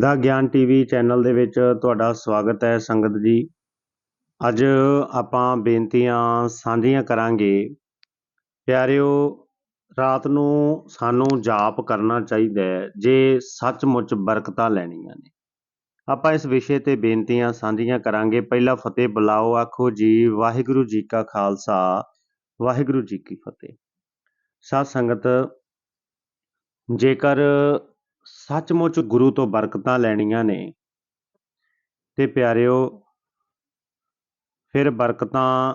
ਦਾ ਗਿਆਨ TV channel ਦੇ ਵਿੱਚ ਤੁਹਾਡਾ ਸਵਾਗਤ ਹੈ ਸੰਗਤ ਜੀ। ਅੱਜ ਆਪਾਂ ਬੇਨਤੀਆਂ ਸਾਂਝੀਆਂ ਕਰਾਂਗੇ। ਪਿਆਰਿਓ, ਰਾਤ ਨੂੰ ਸਾਨੂੰ ਜਾਪ ਕਰਨਾ ਚਾਹੀਦਾ ਹੈ, ਜੇ ਸੱਚਮੁੱਚ ਬਰਕਤਾਂ ਲੈਣੀਆਂ ਨੇ। ਆਪਾਂ ਇਸ ਵਿਸ਼ੇ ਤੇ ਬੇਨਤੀਆਂ ਸਾਂਝੀਆਂ ਕਰਾਂਗੇ। ਪਹਿਲਾ ਫਤਿਹ ਬੁਲਾਓ, ਆਖੋ ਜੀ, ਵਾਹਿਗੁਰੂ ਜੀ ਕਾ ਖਾਲਸਾ, ਵਾਹਿਗੁਰੂ ਜੀ ਕੀ ਫਤਿਹ। ਸਾਧ ਸੰਗਤ, ਜੇਕਰ ਸੱਚਮੁੱਚ ਗੁਰੂ ਤੋਂ ਬਰਕਤਾਂ ਲੈਣੀਆਂ ਨੇ। ਤੇ ਪਿਆਰਿਓ, ਫਿਰ ਬਰਕਤਾਂ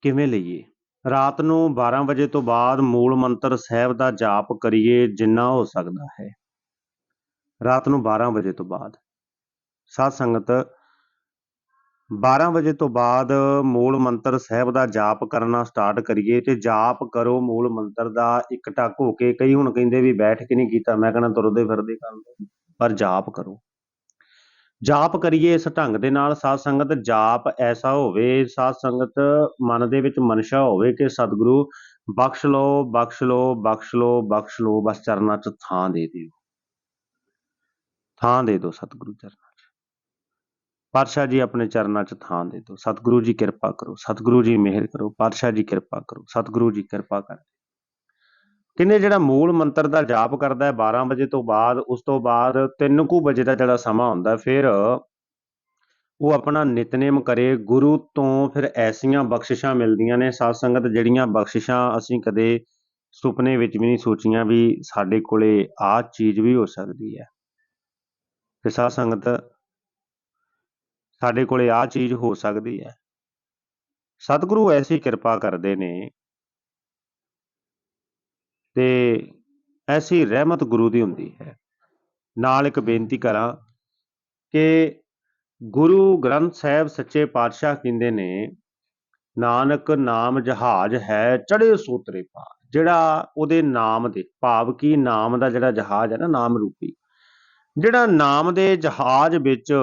ਕਿਵੇਂ ਲਈਏ? ਰਾਤ ਨੂੰ 12 ਵਜੇ ਤੋਂ ਬਾਅਦ ਮੂਲ ਮੰਤਰ ਸਾਹਿਬ ਦਾ ਜਾਪ ਕਰੀਏ ਜਿੰਨਾ ਹੋ ਸਕਦਾ ਹੈ। ਰਾਤ ਨੂੰ 12 ਵਜੇ ਤੋਂ ਬਾਅਦ। ਸਾਧ ਸੰਗਤ 12 ਵਜੇ ਤੋਂ ਬਾਅਦ ਮੂਲ ਮੰਤਰ ਸਾਹਿਬ ਦਾ ਜਾਪ ਕਰਨਾ ਸਟਾਰਟ ਕਰੀਏ ਤੇ ਜਾਪ ਕਰੋ, ਮੂਲ ਮੰਤਰ ਦਾ ਇੱਕ ਟੱਕ ਹੋ ਕੇ ਕਈ ਹੁਣ ਕਹਿੰਦੇ ਵੀ ਬੈਠ ਕੇ ਨਹੀਂ ਕੀਤਾ, ਮੈਂ ਕਹਿੰਦਾ ਤੁਰਦੇ ਫਿਰਦੇ ਕਰ ਪਰ ਜਾਪ ਕਰੋ। ਜਾਪ ਕਰੀਏ ਇਸ ਢੰਗ ਦੇ ਨਾਲ, ਸਾਧ ਸੰਗਤ ਜਾਪ ਐਸਾ ਹੋਵੇ, ਸਾਧ ਸੰਗਤ ਮਨ ਦੇ ਵਿੱਚ ਮਨਸ਼ਾ ਹੋਵੇ ਕਿ ਸਤਿਗੁਰੂ ਬਖਸ਼ ਲਓ ਬਖਸ਼ ਲਓ ਬਖਸ਼ ਲਓ ਬਖਸ਼ ਲਓ, ਬਸ ਚਰਨਾਂ 'ਚ ਥਾਂ ਦੇ ਦਿਓ। ਥਾਂ ਦੇ ਦਿਓ ਸਤਿਗੁਰੂ ਚਰਨਾਂ 'ਚ। ਪਾਤਸ਼ਾਹ ਜੀ ਆਪਣੇ ਚਰਨਾਂ 'ਚ ਥਾਂ ਦੇ ਦਿਓ। ਸਤਿਗੁਰੂ ਜੀ ਕਿਰਪਾ ਕਰੋ, ਸਤਿਗੁਰੂ ਜੀ ਮਿਹਰ ਕਰੋ, ਪਾਤਸ਼ਾਹ ਜੀ ਕਿਰਪਾ ਕਰੋ, ਸਤਿਗੁਰੂ ਜੀ ਕਿਰਪਾ ਕਰ ਕਿੰਨੇ ਜਿਹੜਾ ਮੂਲ ਮੰਤਰ ਦਾ ਜਾਪ ਕਰਦਾ ਹੈ 12 ਵਜੇ ਤੋਂ ਬਾਅਦ, ਉਸ ਤੋਂ ਬਾਅਦ 3 ਕੁ ਵਜੇ ਦਾ ਜਿਹੜਾ ਸਮਾਂ ਹੁੰਦਾ, ਫਿਰ ਉਹ ਆਪਣਾ ਨਿਤਨੇਮ ਕਰੇ, ਗੁਰੂ ਤੋਂ ਫਿਰ ਐਸੀਆਂ ਬਖਸ਼ਿਸ਼ਾਂ ਮਿਲਦੀਆਂ ਨੇ, ਸਾਧ ਸੰਗਤ ਜਿਹੜੀਆਂ ਬਖਸ਼ਿਸ਼ਾਂ ਅਸੀਂ ਕਦੇ ਸੁਪਨੇ ਵਿੱਚ ਵੀ ਨਹੀਂ ਸੋਚੀਆਂ ਵੀ ਸਾਡੇ ਕੋਲੇ ਆਹ ਚੀਜ਼ ਵੀ ਹੋ ਸਕਦੀ ਹੈ। ਤੇ ਸਾਧ ਸੰਗਤ ਸਾਡੇ ਕੋਲੇ ਆਹ ਚੀਜ਼ ਹੋ ਸਕਦੀ ਹੈ। ਸਤਿਗੁਰੂ ਐਸੀ ਕਿਰਪਾ ਕਰਦੇ ਨੇ ਤੇ ਐਸੀ ਰਹਿਮਤ ਗੁਰੂ ਦੀ ਹੁੰਦੀ ਹੈ। ਨਾਲ ਇੱਕ ਬੇਨਤੀ ਕਰਾਂ ਕਿ ਗੁਰੂ ਗ੍ਰੰਥ ਸਾਹਿਬ ਸੱਚੇ ਪਾਤਸ਼ਾਹ ਕਹਿੰਦੇ ਨੇ, ਨਾਨਕ ਨਾਮ ਜਹਾਜ਼ ਹੈ ਚੜੇ ਸੂਤਰੇ ਪਾ ਜਿਹੜਾ ਉਹਦੇ ਨਾਮ ਦੇ ਭਾਵ ਕੀ, ਨਾਮ ਦਾ ਜਿਹੜਾ ਜਹਾਜ਼ ਹੈ ਨਾ, ਨਾਮ ਰੂਪੀ। ਜਿਹੜਾ ਨਾਮ ਦੇ ਜਹਾਜ਼ ਵਿੱਚ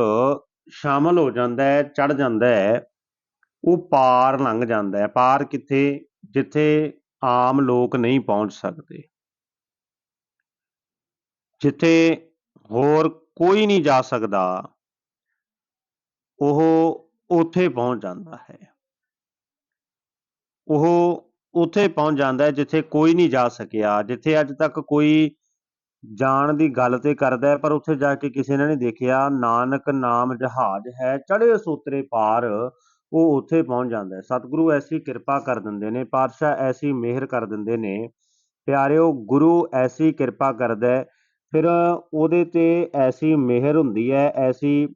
ਸ਼ਾਮਲ ਹੋ ਜਾਂਦਾ ਹੈ ਚੜ ਜਾਂਦਾ ਹੈ, ਉਹ ਪਾਰ ਲੰਘ ਜਾਂਦਾ ਹੈ। ਪਾਰ ਕਿੱਥੇ? ਜਿੱਥੇ ਆਮ ਲੋਕ ਨਹੀਂ ਪਹੁੰਚ ਸਕਦੇ। ਜਿੱਥੇ ਹੋਰ ਕੋਈ ਨਹੀਂ ਜਾ ਸਕਦਾ, ਉਹ ਉੱਥੇ ਪਹੁੰਚ ਜਾਂਦਾ ਹੈ। ਉਹ ਉੱਥੇ ਪਹੁੰਚ ਜਾਂਦਾ ਹੈ ਜਿੱਥੇ ਕੋਈ ਨਹੀਂ ਜਾ ਸਕਿਆ, ਜਿੱਥੇ ਅੱਜ ਤੱਕ ਕੋਈ ਜਾਣ ਦੀ ਗੱਲ ਤੇ ਕਰਦਾ ਹੈ, ਪਰ ਉੱਥੇ ਜਾ ਕੇ ਕਿਸੇ ਨੇ ਨਹੀਂ ਦੇਖਿਆ। ਨਾਨਕ ਨਾਮ ਜਹਾਜ਼ ਹੈ ਚੜੇ ਸੂਤਰੇ ਪਾਰ ਉਹ ਉੱਥੇ ਪਹੁੰਚ ਜਾਂਦਾ ਹੈ। ਸਤਿਗੁਰੂ ਐਸੀ ਕਿਰਪਾ ਕਰ ਦਿੰਦੇ ਨੇ, ਪਾਤਸ਼ਾਹ ਐਸੀ ਮਿਹਰ ਕਰ ਦਿੰਦੇ ਨੇ। ਪਿਆਰਿਓ, ਗੁਰੂ ਐਸੀ ਕਿਰਪਾ ਕਰਦਾ ਹੈ। ਫਿਰ ਉਹਦੇ ਤੇ ਐਸੀ ਮਿਹਰ ਹੁੰਦੀ ਹੈ, ਐਸੀ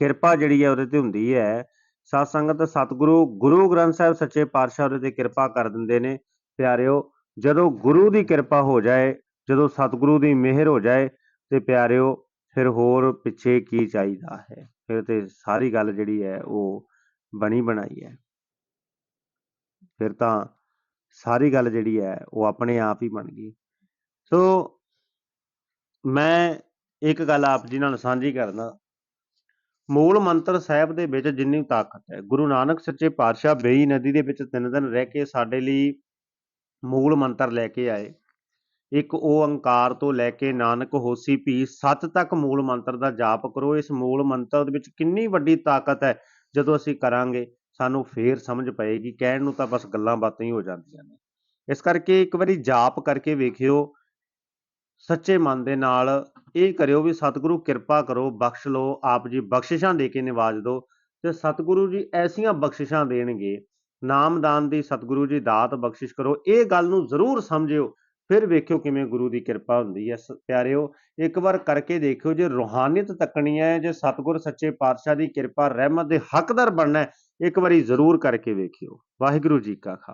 ਕਿਰਪਾ ਜਿਹੜੀ ਹੈ ਉਹਦੇ ਤੇ ਹੁੰਦੀ ਹੈ। ਸਤ ਸੰਗਤ, ਸਤਿਗੁਰੂ, ਗੁਰੂ ਗ੍ਰੰਥ ਸਾਹਿਬ ਸੱਚੇ ਪਾਤਸ਼ਾਹ ਉਹਦੇ ਤੇ ਕਿਰਪਾ ਕਰ ਦਿੰਦੇ ਨੇ। ਪਿਆਰਿਓ, ਜਦੋਂ ਗੁਰੂ ਦੀ ਕਿਰਪਾ ਹੋ ਜਾਏ ਜਦੋਂ ਸਤਿਗੁਰੂ ਦੀ ਮਿਹਰ ਹੋ ਜਾਏ ਤੇ ਪਿਆਰਿਓ, ਫਿਰ ਹੋਰ ਪਿੱਛੇ ਕੀ ਚਾਹੀਦਾ ਹੈ? ਫਿਰ ਤੇ ਸਾਰੀ ਗੱਲ ਜਿਹੜੀ ਹੈ ਉਹ ਬਣੀ ਬਣਾਈ ਹੈ। ਫਿਰ ਤਾਂ ਸਾਰੀ ਗੱਲ ਜਿਹੜੀ ਹੈ ਉਹ ਆਪਣੇ ਆਪ ਹੀ ਬਣ ਗਈ। ਸੋ ਮੈਂ ਇੱਕ ਗੱਲ ਆਪ ਜੀ ਨਾਲ ਸਾਂਝੀ ਕਰਦਾ। ਮੂਲ ਮੰਤਰ ਸਾਹਿਬ ਦੇ ਵਿੱਚ ਜਿੰਨੀ ਤਾਕਤ ਹੈ, ਗੁਰੂ ਨਾਨਕ ਸੱਚੇ ਪਾਤਸ਼ਾਹ ਬੇਈ ਨਦੀ ਦੇ ਵਿੱਚ ਤਿੰਨ ਦਿਨ ਰਹਿ ਕੇ ਸਾਡੇ ਲਈ ਮੂਲ ਮੰਤਰ ਲੈ ਕੇ ਆਏ। ਇੱਕ ਓੰਕਾਰ ਤੋਂ ਲੈ ਕੇ ਨਾਨਕ ਹੋਸੀ ਭੀ ਸੱਤ ਤੱਕ ਮੂਲ ਮੰਤਰ ਦਾ ਜਾਪ ਕਰੋ। ਇਸ ਮੂਲ ਮੰਤਰ ਦੇ ਵਿੱਚ ਕਿੰਨੀ ਵੱਡੀ ਤਾਕਤ ਹੈ। ਜਦੋਂ ਅਸੀਂ ਕਰਾਂਗੇ, ਸਾਨੂੰ ਫੇਰ ਸਮਝ ਪਏਗੀ। ਕਹਿਣ ਨੂੰ ਤਾਂ ਬਸ ਗੱਲਾਂ ਬਾਤਾਂ ਹੀ ਹੋ ਜਾਂਦੀਆਂ ਨੇ। ਇਸ ਕਰਕੇ ਇੱਕ ਵਾਰੀ ਜਾਪ ਕਰਕੇ ਵੇਖਿਓ। ਸੱਚੇ ਮਨ ਦੇ ਨਾਲ ਇਹ ਕਰਿਓ ਵੀ ਸਤਿਗੁਰੂ ਕਿਰਪਾ ਕਰੋ, ਬਖਸ਼ ਲਓ, ਆਪ ਜੀ ਬਖਸ਼ਿਸ਼ਾਂ ਦੇ ਕੇ ਨਿਵਾਜ ਦਿਓ ਤੇ ਸਤਿਗੁਰੂ ਜੀ ਐਸੀਆਂ ਬਖਸ਼ਿਸ਼ਾਂ ਦੇਣਗੇ। ਨਾਮਦਾਨ ਦੀ ਸਤਿਗੁਰੂ ਜੀ ਦਾਤ ਬਖਸ਼ਿਸ਼ ਕਰੋ। ਇਹ ਗੱਲ ਨੂੰ ਜ਼ਰੂਰ ਸਮਝਿਓ ਫਿਰ ਵੇਖਿਓ ਕਿਵੇਂ ਗੁਰੂ ਦੀ ਕਿਰਪਾ ਹੁੰਦੀ ਹੈ। ਸ- ਪਿਆਰਿਓ, ਇੱਕ ਵਾਰ ਕਰਕੇ ਦੇਖਿਓ ਜੇ ਰੂਹਾਨੀਅਤ ਤੱਕਣੀ ਹੈ, ਜੇ ਸਤਿਗੁਰ ਸੱਚੇ ਪਾਤਸ਼ਾਹ ਦੀ ਕਿਰਪਾ ਰਹਿਮਤ ਦੇ ਹੱਕਦਾਰ ਬਣਨਾ ਇੱਕ ਵਾਰੀ ਜ਼ਰੂਰ ਕਰਕੇ ਵੇਖਿਓ। ਵਾਹਿਗੁਰੂ ਜੀ ਕਾ ਖਾਲਸਾ।